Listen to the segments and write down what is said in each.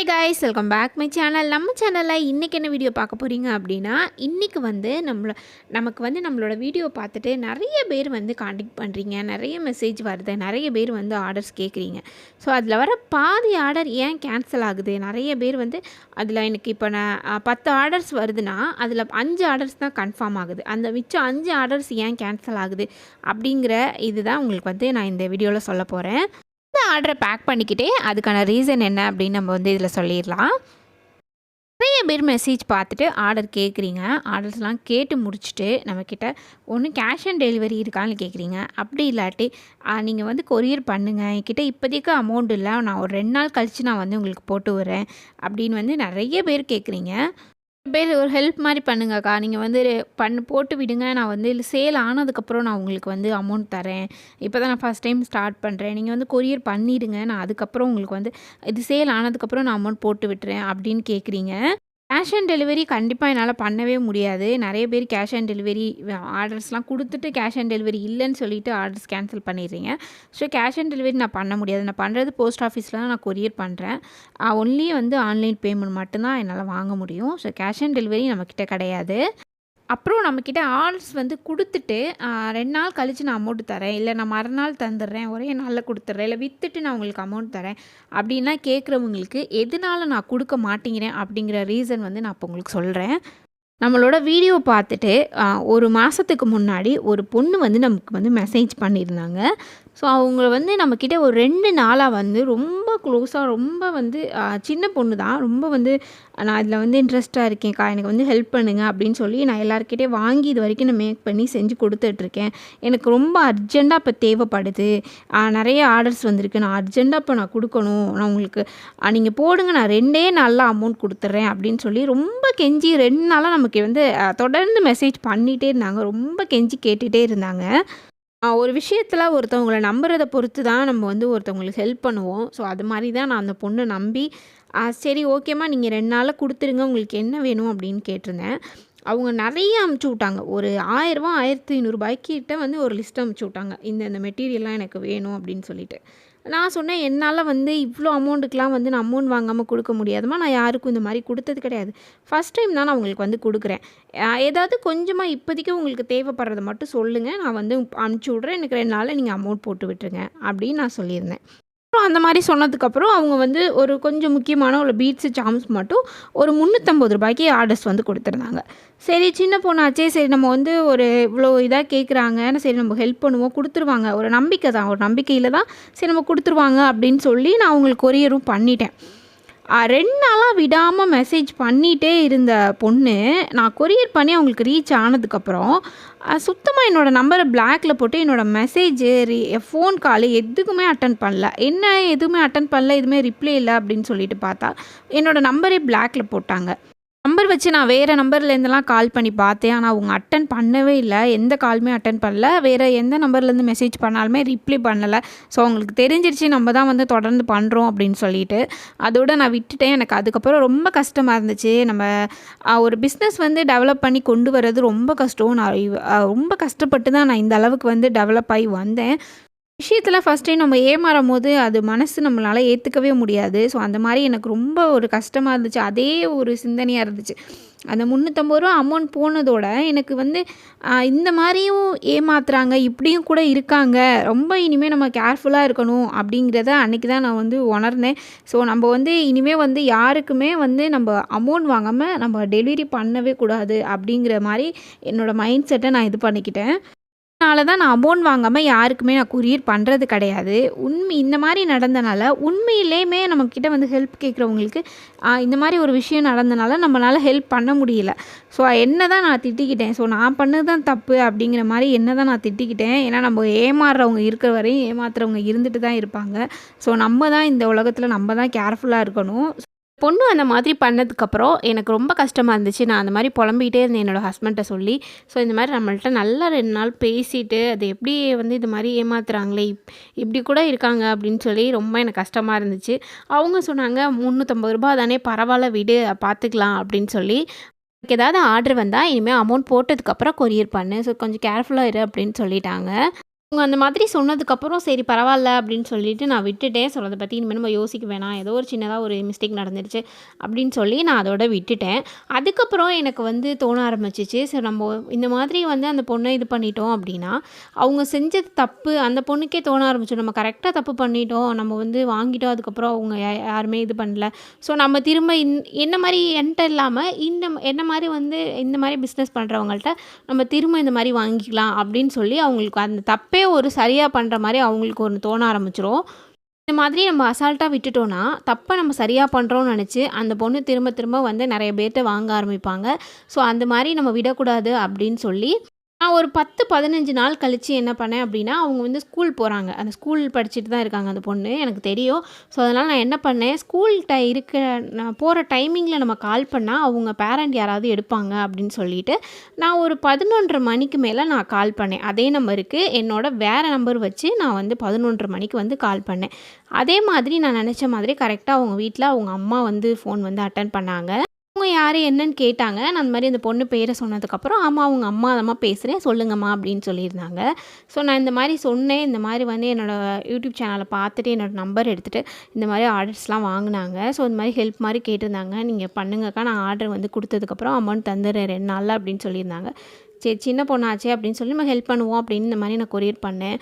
Hi guys welcome back my channel நம்ம சேனலில் இன்றைக்கி என்ன வீடியோ பார்க்க போகிறீங்க அப்படின்னா இன்றைக்கி வந்து நம்மள நமக்கு வந்து நம்மளோட வீடியோ பார்த்துட்டு நிறைய பேர் வந்து காண்டாக்ட் பண்ணுறீங்க நிறைய மெசேஜ் வருது நிறைய பேர் வந்து ஆர்டர்ஸ் கேட்குறீங்க ஸோ அதில் வர பாதி ஆர்டர் ஏன் கேன்சல் ஆகுது? நிறைய பேர் வந்து அதில் எனக்கு இப்போ நான் பத்து ஆர்டர்ஸ் வருதுன்னா அதில் அஞ்சு ஆர்டர்ஸ் தான் கன்ஃபார்ம் ஆகுது. அந்த மிச்சம் அஞ்சு ஆர்டர்ஸ் ஏன் கேன்சல் ஆகுது? அப்படிங்கிற இதுதான் உங்களுக்கு வந்து நான் இந்த வீடியோவில் சொல்ல போகிறேன் இந்த ஆர்டரை பேக் பண்ணிக்கிட்டே அதுக்கான ரீசன் என்ன அப்படின்னு நம்ம வந்து இதில் சொல்லிடலாம். நிறைய பேர் மெசேஜ் பார்த்துட்டு ஆர்டர் கேட்குறீங்க. ஆர்டர்ஸ்லாம் கேட்டு முடிச்சுட்டு நம்மக்கிட்ட ஒன்று கேஷ் ஆன் டெலிவரி இருக்கான்னு கேட்குறீங்க. அப்படி இல்லாட்டி நீங்கள் வந்து கொரியர் பண்ணுங்கள் என்கிட்ட இப்போதைக்கு அமௌண்ட் இல்லை. நான் ஒரு ரெண்டு நாள் கழித்து நான் வந்து உங்களுக்கு போட்டு வரேன் அப்படின்னு வந்து நிறைய பேர் கேட்குறீங்க. பேர் ஒரு ஹெல்ப் மாதிரி பண்ணுங்கக்கா. நீங்கள் வந்து பண்ணு போட்டு விடுங்க. நான் வந்து சேல் ஆனதுக்கப்புறம் நான் உங்களுக்கு வந்து அமௌண்ட் தரேன். இப்போ தான் நான் ஃபஸ்ட் டைம் ஸ்டார்ட் பண்ணுறேன் நீங்கள் வந்து கொரியர் பண்ணிடுங்க. நான் அதுக்கப்புறம் உங்களுக்கு வந்து இது சேல் ஆனதுக்கப்புறம் நான் அமௌண்ட் போட்டு விட்டுறேன் அப்படின்னு கேட்குறீங்க கேஷ் ஆன் டெலிவரி கண்டிப்பாக என்னால் பண்ணவே முடியாது. நிறைய பேர் கேஷ் ஆன் டெலிவரி ஆர்டர்ஸ்லாம் கொடுத்துட்டு கேஷ் ஆன் டெலிவரி இல்லைன்னு சொல்லிட்டு ஆர்டர்ஸ் கேன்சல் பண்ணிடுறீங்க. ஸோ கேஷ் ஆன் டெலிவரி நான் பண்ண முடியாது. நான் பண்ணுறது போஸ்ட் ஆஃபீஸில் தான் நான் கொரியர் பண்ணுறேன் ஒன்லி வந்து ஆன்லைன் பேமெண்ட் மட்டும்தான் என்னால் வாங்க முடியும். ஸோ கேஷ் ஆன் டெலிவரி நம்மக்கிட்ட கிடையாது. அப்புறம் நம்மக்கிட்ட ஆர்ட்ஸ் வந்து கொடுத்துட்டு ரெண்டு நாள் கழித்து நான் அமௌண்ட் தரேன். இல்லை நான் மறுநாள் தந்துடுறேன். ஒரே நாளில் கொடுத்துட்றேன். இல்லை விற்றுட்டு நான் உங்களுக்கு அமௌண்ட் தரேன். அப்படின்னா கேட்குறவங்களுக்கு எதனால நான் கொடுக்க மாட்டேங்கிறேன்? அப்படிங்கிற ரீசன் வந்து நான் இப்போ உங்களுக்கு சொல்கிறேன் நம்மளோட வீடியோ பார்த்துட்டு ஒரு மாதத்துக்கு முன்னாடி ஒரு பொண்ணு வந்து நமக்கு வந்து மெசேஜ் பண்ணியிருந்தாங்க. ஸோ அவங்கள வந்து நம்மக்கிட்ட ஒரு ரெண்டு நாளாக வந்து ரொம்ப க்ளோஸாக ரொம்ப வந்து சின்ன பொண்ணு தான் ரொம்ப வந்து நான் இதில் வந்து இன்ட்ரெஸ்ட்டாக இருக்கேன்க்கா. எனக்கு வந்து ஹெல்ப் பண்ணுங்க. அப்படின்னு சொல்லி நான் எல்லாருக்கிட்டே வாங்கி இது வரைக்கும் நான் மேக் பண்ணி செஞ்சு கொடுத்துட்ருக்கேன். எனக்கு ரொம்ப அர்ஜெண்ட்டாக இப்போ தேவைப்படுது. நிறைய ஆர்டர்ஸ் வந்திருக்கு. நான் அர்ஜெண்ட்டாக இப்போ நான் கொடுக்கணும். நான் உங்களுக்கு நீங்கள் போடுங்க. நான் ரெண்டே நாளில் அமௌண்ட் கொடுத்துட்றேன். அப்படின்னு சொல்லி ரொம்ப கெஞ்சி ரெண்டு நாளாக நமக்கு வந்து தொடர்ந்து மெசேஜ் பண்ணிகிட்டே இருந்தாங்க. ரொம்ப கெஞ்சி கேட்டுகிட்டே இருந்தாங்க. ஒரு விஷயத்தில் ஒருத்தவங்கள நம்புறதை பொறுத்து தான் நம்ம வந்து ஒருத்தவங்களுக்கு ஹெல்ப் பண்ணுவோம். ஸோ அது மாதிரி தான் நான் அந்த பொண்ணை நம்பி சரி ஓகேம்மா நீங்கள் ரெண்டு நாளில் கொடுத்துருங்க உங்களுக்கு என்ன வேணும் அப்படின்னு கேட்டிருந்தேன். அவங்க நிறைய அமுச்சு விட்டாங்க. ஒரு ஆயிரரூபா ஆயிரத்தி ஐநூறுபாய்க்கிட்ட வந்து ஒரு லிஸ்ட் அமுச்சு விட்டாங்க. இந்த இந்த மெட்டீரியல்லாம் எனக்கு வேணும் அப்படின்னு சொல்லிட்டு. நான் சொன்னேன் என்னால் வந்து இவ்வளோ அமௌண்ட்டுக்கெலாம் வந்து நான் அமௌண்ட் வாங்காமல் கொடுக்க முடியாதுமா நான் யாருக்கும் இந்த மாதிரி கொடுத்தது கிடையாது. ஃபஸ்ட் டைம் தான் நான் உங்களுக்கு வந்து கொடுக்குறேன். ஏதாவது கொஞ்சமாக இப்போதைக்கு உங்களுக்கு தேவைப்படுறத மட்டும் சொல்லுங்கள் நான் வந்து அனுப்பிச்சி விட்றேன். எனக்கு ரெண்டு நாளில் நீங்கள் அமௌண்ட் போட்டு விட்டுருங்க. அப்படின்னு நான் சொல்லியிருந்தேன். அப்புறம் அந்த மாதிரி சொன்னதுக்கப்புறம் அவங்க வந்து ஒரு கொஞ்சம் முக்கியமான ஒரு பீட்ஸு சாம்ஸ் மட்டும் ஒரு முந்நூற்றம்பது ரூபாய்க்கு ஆர்டர்ஸ் வந்து கொடுத்துருந்தாங்க. சரி சின்ன பொண்ணாச்சே சரி நம்ம வந்து ஒரு இவ்வளோ இதாக கேட்குறாங்க சரி நம்ம ஹெல்ப் பண்ணுவோம் கொடுத்துருவாங்க. ஒரு நம்பிக்கை தான் ஒரு நம்பிக்கையில் தான் சரி நம்ம கொடுத்துருவாங்க அப்படின்னு சொல்லி நான் அவங்களுக்கு கொரியரும் பண்ணிட்டேன். ரெண்டு நாளாக விடாமல் மெசேஜ் பண்ணிகிட்டே இருந்த பொண்ணு நான் கொரியர் பண்ணி அவங்களுக்கு ரீச் ஆனதுக்கப்புறம் சுத்தமாக என்னோடய நம்பரை பிளாக்ல போட்டு என்னோடய மெசேஜ் ஃபோன் கால் எதுக்குமே அட்டன் பண்ணல. என்ன எதுவுமே அட்டன் பண்ணல எதுவுமே ரிப்ளை இல்லை அப்படின்னு சொல்லிட்டு பார்த்தா என்னோடய நம்பரே பிளாக்ல போட்டாங்க. நம்பர் வச்சு நான் வேறு நம்பர்லேருந்துலாம் கால் பண்ணி பார்த்தேன். ஆனால் அவங்க அட்டன் பண்ணவே இல்லை. எந்த காலுமே அட்டன் பண்ணல. வேறு எந்த நம்பர்லேருந்து மெசேஜ் பண்ணாலுமே ரிப்ளை பண்ணலை. ஸோ அவங்களுக்கு தெரிஞ்சிருச்சு நம்ம தான் வந்து தொடர்ந்து பண்ணுறோம் அப்படின்னு சொல்லிட்டு. அதோட நான் விட்டுட்டேன். எனக்கு அதுக்கப்புறம் ரொம்ப கஷ்டமாக இருந்துச்சு. நம்ம ஒரு பிஸ்னஸ் வந்து டெவலப் பண்ணி கொண்டு வர்றது ரொம்ப கஷ்டம். நான் ரொம்ப கஷ்டப்பட்டு தான் நான் இந்த அளவுக்கு வந்து டெவலப் ஆகி வந்தேன். விஷயத்தில் ஃபஸ்ட் டைம் நம்ம ஏமாறும் போது அது மனசு நம்மளால் ஏற்றுக்கவே முடியாது. ஸோ அந்த மாதிரி எனக்கு ரொம்ப ஒரு கஷ்டமாக இருந்துச்சு. அதே ஒரு சிந்தனையாக இருந்துச்சு. அந்த முந்நூற்றம்பது ரூபா அமௌண்ட் போனதோட எனக்கு வந்து இந்த மாதிரியும் ஏமாத்துறாங்க இப்படியும் கூட இருக்காங்க. ரொம்ப இனிமேல் நம்ம கேர்ஃபுல்லாக இருக்கணும் அப்படிங்கிறத அன்றைக்கி தான் நான் வந்து உணர்ந்தேன். ஸோ நம்ம வந்து இனிமேல் வந்து யாருக்குமே வந்து நம்ம அமௌண்ட் வாங்காமல் நம்ம டெலிவரி பண்ணவே கூடாது அப்படிங்கிற மாதிரி என்னோடய மைண்ட் செட்டை நான் இது பண்ணிக்கிட்டேன். அதனால தான் நான் அமௌண்ட் வாங்காமல் யாருக்குமே நான் கொரியர் பண்ணுறது கிடையாது. உண்மை இந்த மாதிரி நடந்தனால உண்மையிலேயுமே நம்மக்கிட்ட வந்து ஹெல்ப் கேட்குறவங்களுக்கு இந்த மாதிரி ஒரு விஷயம் நடந்தனால நம்மளால் ஹெல்ப் பண்ண முடியல. ஸோ என்ன தான் நான் திட்டிக்கிட்டேன். ஸோ நான் பண்ணது தான் தப்பு அப்படிங்கிற மாதிரி என்ன தான் நான் திட்டிக்கிட்டேன். ஏன்னா நம்ம ஏமாறுறவங்க இருக்கிற வரையும் ஏமாத்துறவங்க இருந்துட்டு தான் இருப்பாங்க. ஸோ நம்ம தான் இந்த உலகத்தில் நம்ம தான் கேர்ஃபுல்லாக இருக்கணும். பொண்ணு அந்த மாதிரி பண்ணதுக்கப்புறம் எனக்கு ரொம்ப கஷ்டமாக இருந்துச்சு. நான் அந்த மாதிரி புலம்பிகிட்டே இருந்தேன் என்னோடய ஹஸ்பண்ட்டை சொல்லி. ஸோ இந்த மாதிரி நம்மள்ட்ட நல்லா ரெண்டு நாள் பேசிட்டு அது எப்படி வந்து இது மாதிரி ஏமாத்துறாங்களே இப்- இப்படி கூட இருக்காங்க அப்படின்னு சொல்லி ரொம்ப எனக்கு கஷ்டமாக இருந்துச்சு. அவங்க சொன்னாங்க முந்நூற்றம்பது ரூபா தானே பரவாயில்ல விடு பார்த்துக்கலாம் அப்படின்னு சொல்லி. எனக்கு ஏதாவது ஆர்டர் வந்தால் இனிமேல் அமௌண்ட் போட்டதுக்கப்புறம் கொரியர் பண்ணு. ஸோ கொஞ்சம் கேர்ஃபுல்லாக இரு அப்படின்னு சொல்லிட்டாங்க. அவங்க அந்த மாதிரி சொன்னதுக்கப்புறம் சரி பரவாயில்ல அப்படின்னு சொல்லிட்டு நான் விட்டுட்டேன். ஸோ அதை பற்றி இனிமேல் நம்ம யோசிக்க வேணாம். ஏதோ ஒரு சின்னதாக ஒரு மிஸ்டேக் நடந்துருச்சு அப்படின்னு சொல்லி நான் அதோட விட்டுட்டேன். அதுக்கப்புறம் எனக்கு வந்து தோண ஆரம்பிச்சிச்சு. சரி நம்ம இந்த மாதிரி வந்து அந்த பொண்ணை இது பண்ணிட்டோம் அப்படின்னா அவங்க செஞ்சது தப்பு அந்த பொண்ணுக்கே தோண ஆரம்பிச்சோம் நம்ம கரெக்டாக தப்பு பண்ணிட்டோம். நம்ம வந்து வாங்கிட்டோம். அதுக்கப்புறம் அவங்க யா- யாருமே இது பண்ணல. ஸோ நம்ம திரும்ப இன் என்ன மாதிரி என்கிட்ட இல்லாமல் இந்த என்ன மாதிரி வந்து இந்த மாதிரி பிஸ்னஸ் பண்ணுறவங்கள்ட்ட நம்ம திரும்ப இந்த மாதிரி வாங்கிக்கலாம் அப்படின்னு சொல்லி அவங்களுக்கு அந்த தப்பே ஒரு சரியாக பண்ணுற மாதிரி அவங்களுக்கு ஒன்று தோண ஆரம்பிச்சிரும். இந்த மாதிரி நம்ம அசால்ட்டாக விட்டுட்டோன்னா தப்பை நம்ம சரியாக பண்ணுறோம்னு நினச்சி அந்த பொண்ணு திரும்ப திரும்ப வந்து நிறைய பேர்கிட்ட வாங்க ஆரம்பிப்பாங்க. ஸோ அந்த மாதிரி நம்ம விடக்கூடாது அப்படின்னு சொல்லி நான் ஒரு பத்து பதினஞ்சு நாள் கழித்து என்ன பண்ணேன் அப்படின்னா அவங்க வந்து ஸ்கூல் போகிறாங்க அந்த ஸ்கூல் படிச்சுட்டு தான் இருக்காங்க அந்த பொண்ணு எனக்கு தெரியும். ஸோ அதனால் நான் என்ன பண்ணேன் ஸ்கூல் டை இருக்க நான் போகிற டைமிங்கில் நம்ம கால் பண்ணால் அவங்க பேரண்ட் யாராவது எடுப்பாங்க அப்படின்னு சொல்லிட்டு நான் ஒரு பதினொன்றரை மணிக்கு மேலே நான் கால் பண்ணேன். அதே நம்பருக்கு என்னோட வேறு நம்பர் வச்சு நான் வந்து பதினொன்றரை மணிக்கு வந்து கால் பண்ணேன். அதே மாதிரி நான் நினச்ச மாதிரி கரெக்டாக அவங்க வீட்டில் அவங்க அம்மா வந்து ஃபோன் வந்து அட்டன் பண்ணாங்க. அவங்க யார் என்னன்னு கேட்டாங்க. நான் அந்த மாதிரி அந்த பொண்ணு பேரை சொன்னதுக்கப்புறம் ஆமாம் அவங்க அம்மா அதம்மா பேசுகிறேன் சொல்லுங்கம்மா அப்படின்னு சொல்லியிருந்தாங்க. ஸோ நான் இந்த மாதிரி சொன்னேன். இந்த மாதிரி வந்து என்னோடய யூடியூப் சேனலை பார்த்துட்டு என்னோடய நம்பர் எடுத்துகிட்டு இந்த மாதிரி ஆர்டர்ஸ்லாம் வாங்கினாங்க. ஸோ இந்த மாதிரி ஹெல்ப் மாதிரி கேட்டிருந்தாங்க. நீங்கள் பண்ணுங்கக்கா நான் ஆர்டர் வந்து கொடுத்ததுக்கப்புறம் அமௌண்ட் தந்துடுறேன் ரெண்டு நாளில் அப்படின்னு சொல்லியிருந்தாங்க. சரி சின்ன பொண்ணாச்சே அப்படின்னு சொல்லி நம்ம ஹெல்ப் பண்ணுவோம் அப்படின்னு இந்த மாதிரி நான் கொரியர் பண்ணேன்.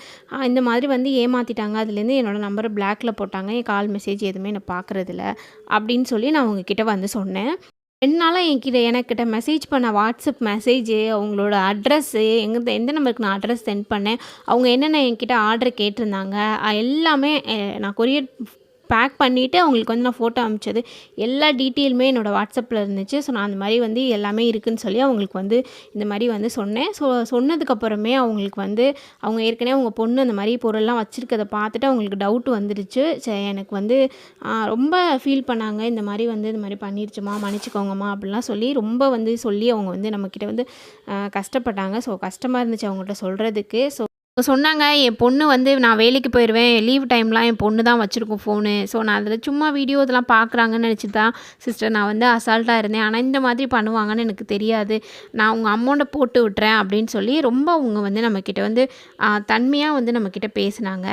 இந்த மாதிரி வந்து ஏமாற்றிட்டாங்க அதுலேருந்து என்னோடய நம்பரை பிளாக்ல போட்டாங்க. என் கால் மெசேஜ் எதுவுமே நான் பார்க்குறதில்ல அப்படின்னு சொல்லி நான் உங்ககிட்ட வந்து சொன்னேன். ரெண்டு நாளாக என்கிட்ட எனக்கிட்ட மெசேஜ் பண்ண வாட்ஸ்அப் மெசேஜு அவங்களோட அட்ரஸ்ஸு எங்கே எந்த நம்பருக்கு நான் அட்ரஸ் சென்ட் பண்ணேன் அவங்க என்னென்ன என்கிட்ட ஆர்டர் கேட்டிருந்தாங்க எல்லாமே நான் கொரியர் பேக் பண்ணிவிட்டு அவங்களுக்கு வந்து நான் ஃபோட்டோ அனுப்பிச்சது எல்லா டீட்டெயிலுமே என்னோடய வாட்ஸ்அப்பில் இருந்துச்சு. ஸோ நான் அந்த மாதிரி வந்து எல்லாமே இருக்குன்னு சொல்லி அவங்களுக்கு வந்து இந்த மாதிரி வந்து சொன்னேன். ஸோ சொன்னதுக்கப்புறமே அவங்களுக்கு வந்து அவங்க ஏற்கனவே அவங்க பொண்ணு அந்த மாதிரி பொருள்லாம் வச்சுருக்கதை பார்த்துட்டு அவங்களுக்கு டவுட் வந்துடுச்சு சரி எனக்கு வந்து ரொம்ப ஃபீல் பண்ணாங்க. இந்த மாதிரி வந்து இந்த மாதிரி பண்ணிருச்சுமா மன்னிச்சுக்கோங்கம்மா அப்படிலாம் சொல்லி ரொம்ப வந்து சொல்லி அவங்க வந்து நம்மக்கிட்ட வந்து கஷ்டப்பட்டாங்க. ஸோ கஷ்டமாக இருந்துச்சு அவங்கள்ட்ட சொல்கிறதுக்கு ஸோ சொன்னாங்க என் பொண்ணு வந்து நான் வேலைக்கு போயிடுவேன் லீவ் டைம்லாம் என் பொண்ணு தான் வச்சுருக்கோம் ஃபோனு. ஸோ நான் அதில் சும்மா வீடியோ இதெல்லாம் பார்க்குறாங்கன்னு நினச்சி தான் சிஸ்டர் நான் வந்து அசால்ட்டாக இருந்தேன். ஆனால் இந்த மாதிரி பண்ணுவாங்கன்னு எனக்கு தெரியாது. நான் உங்கள் அமௌண்ட்டை போட்டு விட்டுறேன் அப்படின்னு சொல்லி ரொம்ப அவங்க வந்து நம்மக்கிட்ட வந்து தன்மையாக வந்து நம்மக்கிட்ட பேசினாங்க.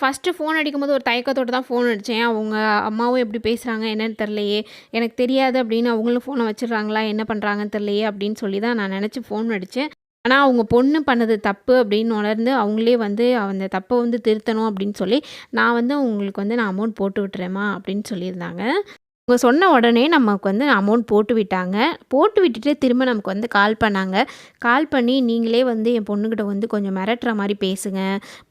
ஃபஸ்ட்டு ஃபோன் அடிக்கும்போது ஒரு தயக்கத்தோடு தான் ஃபோன் அடித்தேன் அவங்க அம்மாவும் எப்படி பேசுகிறாங்க என்னன்னு தெரிலையே எனக்கு தெரியாது அப்படின்னு அவங்களும் ஃபோனை வச்சிடுறாங்களா என்ன பண்ணுறாங்கன்னு தெரிலையே அப்படின்னு சொல்லி தான் நான் நினச்சி ஃபோன் அடித்தேன் ஆனால் அவங்க பொண்ணு பண்ணது தப்பு அப்படின்னு உணர்ந்து அவங்களே வந்து அந்த தப்பை வந்து திருத்தணும் அப்படின்னு சொல்லி நான் வந்து உங்களுக்கு வந்து நான் அமௌண்ட் போட்டு விட்டுறேம்மா அப்படின்னு சொல்லியிருந்தாங்க. அவங்க சொன்ன உடனே நமக்கு வந்து அமௌண்ட் போட்டு விட்டாங்க. போட்டு விட்டுட்டு திரும்ப நமக்கு வந்து கால் பண்ணாங்க. கால் பண்ணி நீங்களே வந்து என் பொண்ணுக்கிட்ட வந்து கொஞ்சம் மிரட்டுற மாதிரி பேசுங்க.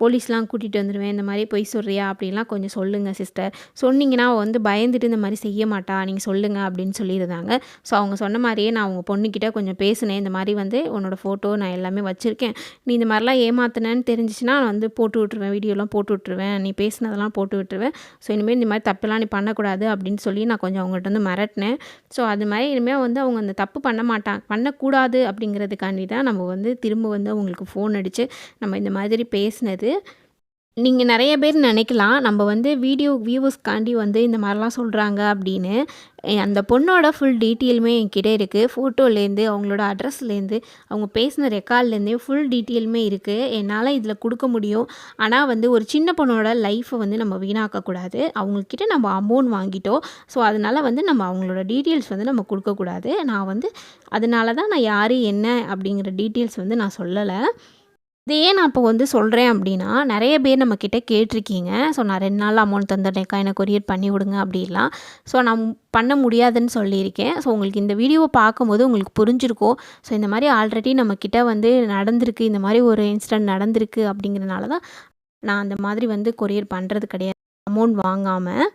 போலீஸ்லாம் கூட்டிகிட்டு வந்துடுவேன் இந்த மாதிரி பொய் சொல்கிறியா அப்படின்லாம் கொஞ்சம் சொல்லுங்கள் சிஸ்டர் சொன்னீங்கன்னா வந்து பயந்துட்டு இந்த மாதிரி செய்ய மாட்டா நீங்கள் சொல்லுங்கள் அப்படின்னு சொல்லியிருந்தாங்க. ஸோ அவங்க சொன்ன மாதிரியே நான் அவங்க பொண்ணுக்கிட்ட கொஞ்சம் பேசினேன். இந்த மாதிரி வந்து உன்னோட ஃபோட்டோ நான் எல்லாமே வச்சுருக்கேன். நீ இந்த மாதிரிலாம் ஏமாத்தினேன்னு தெரிஞ்சிச்சுன்னா நான் வந்து போட்டு விட்ருவேன் வீடியோலாம் போட்டு விட்ருவேன் நீ பேசினதெல்லாம் போட்டு விட்டுருவேன். ஸோ இனிமேல் இந்த மாதிரி தப்பெல்லாம் நீ பண்ணக்கூடாது அப்படின்னு சொல்லி நான் கொஞ்சம் அவங்கள்ட்ட வந்து மிரட்டினேன். ஸோ அது மாதிரி இனிமேல் வந்து அவங்க அந்த தப்பு பண்ண மாட்டாங்க பண்ணக்கூடாது அப்படிங்கிறதுக்காண்டி தான் நம்ம வந்து திரும்ப வந்து அவங்களுக்கு ஃபோன் அடித்து நம்ம இந்த மாதிரி பேசினது. நீங்கள் நிறைய பேர் நினைக்கலாம் நம்ம வந்து வீடியோ வியூவர்ஸ்க்காண்டி வந்து இந்த மாதிரிலாம் சொல்கிறாங்க அப்படின்னு. அந்த பொண்ணோட ஃபுல் டீட்டெயிலுமே என்கிட்ட இருக்குது ஃபோட்டோலேருந்து அவங்களோட அட்ரஸ்லேருந்து அவங்க பேசின ரெக்கார்ட்லேருந்தே ஃபுல் டீட்டெயிலுமே இருக்குது என்னால் இதில் கொடுக்க முடியும். ஆனால் வந்து ஒரு சின்ன பொண்ணோட லைஃப்பை வந்து நம்ம வீணாக்கக்கூடாது அவங்கக்கிட்ட நம்ம அமௌண்ட் வாங்கிட்டோம். ஸோ அதனால் வந்து நம்ம அவங்களோட டீட்டெயில்ஸ் வந்து நம்ம கொடுக்கக்கூடாது நான் வந்து அதனால தான் நான் யார் என்ன அப்படிங்கிற டீட்டெயில்ஸ் வந்து நான் சொல்லலை. இது ஏன் நான் இப்போ வந்து சொல்கிறேன் அப்படின்னா நிறைய பேர் நம்மக்கிட்ட கேட்டிருக்கீங்க. ஸோ நான் ரெண்டு நாள் அமௌண்ட் தந்துட்டேன்க்கா எனக்கு கொரியர் பண்ணி விடுங்க அப்படிலாம் ஸோ நான் பண்ண முடியாதுன்னு சொல்லியிருக்கேன். ஸோ உங்களுக்கு இந்த வீடியோவை பார்க்கும்போது உங்களுக்கு புரிஞ்சிருக்கும். ஸோ இந்த மாதிரி ஆல்ரெடி நம்மக்கிட்ட வந்து நடந்திருக்கு இந்த மாதிரி ஒரு இன்சிடென்ட் நடந்திருக்கு அப்படிங்கிறனால தான் நான் அந்த மாதிரி வந்து கொரியர் பண்ணுறது கிடையாது. அமௌண்ட் வாங்காமல்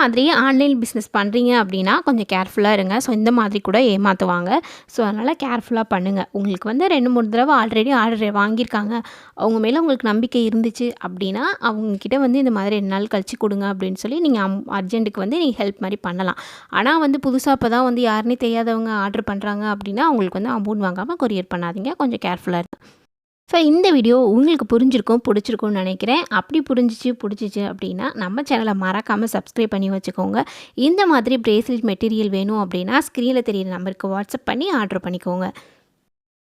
மாதிரி ஆன்லைன் பிஸ்னஸ் பண்ணுறீங்க அப்படின்னா கொஞ்சம் கேர்ஃபுல்லாக இருங்க. ஸோ இந்த மாதிரி கூட ஏமாற்றுவாங்க ஸோ அதனால் கேர்ஃபுல்லாக பண்ணுங்கள் உங்களுக்கு வந்து ரெண்டு மூணு தடவை ஆல்ரெடி ஆர்டர் வாங்கியிருக்காங்க. அவங்க மேலே உங்களுக்கு நம்பிக்கை இருந்துச்சு அப்படின்னா அவங்கக்கிட்ட வந்து இந்த மாதிரி ரெண்டு நாள் கழிச்சு கொடுங்க அப்படின்னு சொல்லி நீங்கள் அம் அர்ஜென்ட்டுக்கு வந்து நீங்கள் ஹெல்ப் மாதிரி பண்ணலாம். ஆனால் வந்து புதுசாக இப்போ தான் வந்து யாருனே தெரியாதவங்க ஆர்டர் பண்ணுறாங்க அப்படின்னா அவங்களுக்கு வந்து அமௌண்ட் வாங்காமல் கொரியர் பண்ணாதீங்க. கொஞ்சம் கேர்ஃபுல்லாக இருங்க. ஸோ இந்த வீடியோ உங்களுக்கு புரிஞ்சிருக்கும் பிடிச்சிருக்கும்னு நினைக்கிறேன். அப்படி புரிஞ்சிச்சு பிடிச்சிச்சு அப்படின்னா நம்ம சேனலை மறக்காமல் சப்ஸ்கிரைப் பண்ணி வச்சுக்கோங்க. இந்த மாதிரி பிரேஸ்லெட் மெட்டீரியல் வேணும் அப்படின்னா ஸ்க்ரீனில் தெரியிற நம்பருக்கு வாட்ஸ்அப் பண்ணி ஆர்டர் பண்ணிக்கோங்க.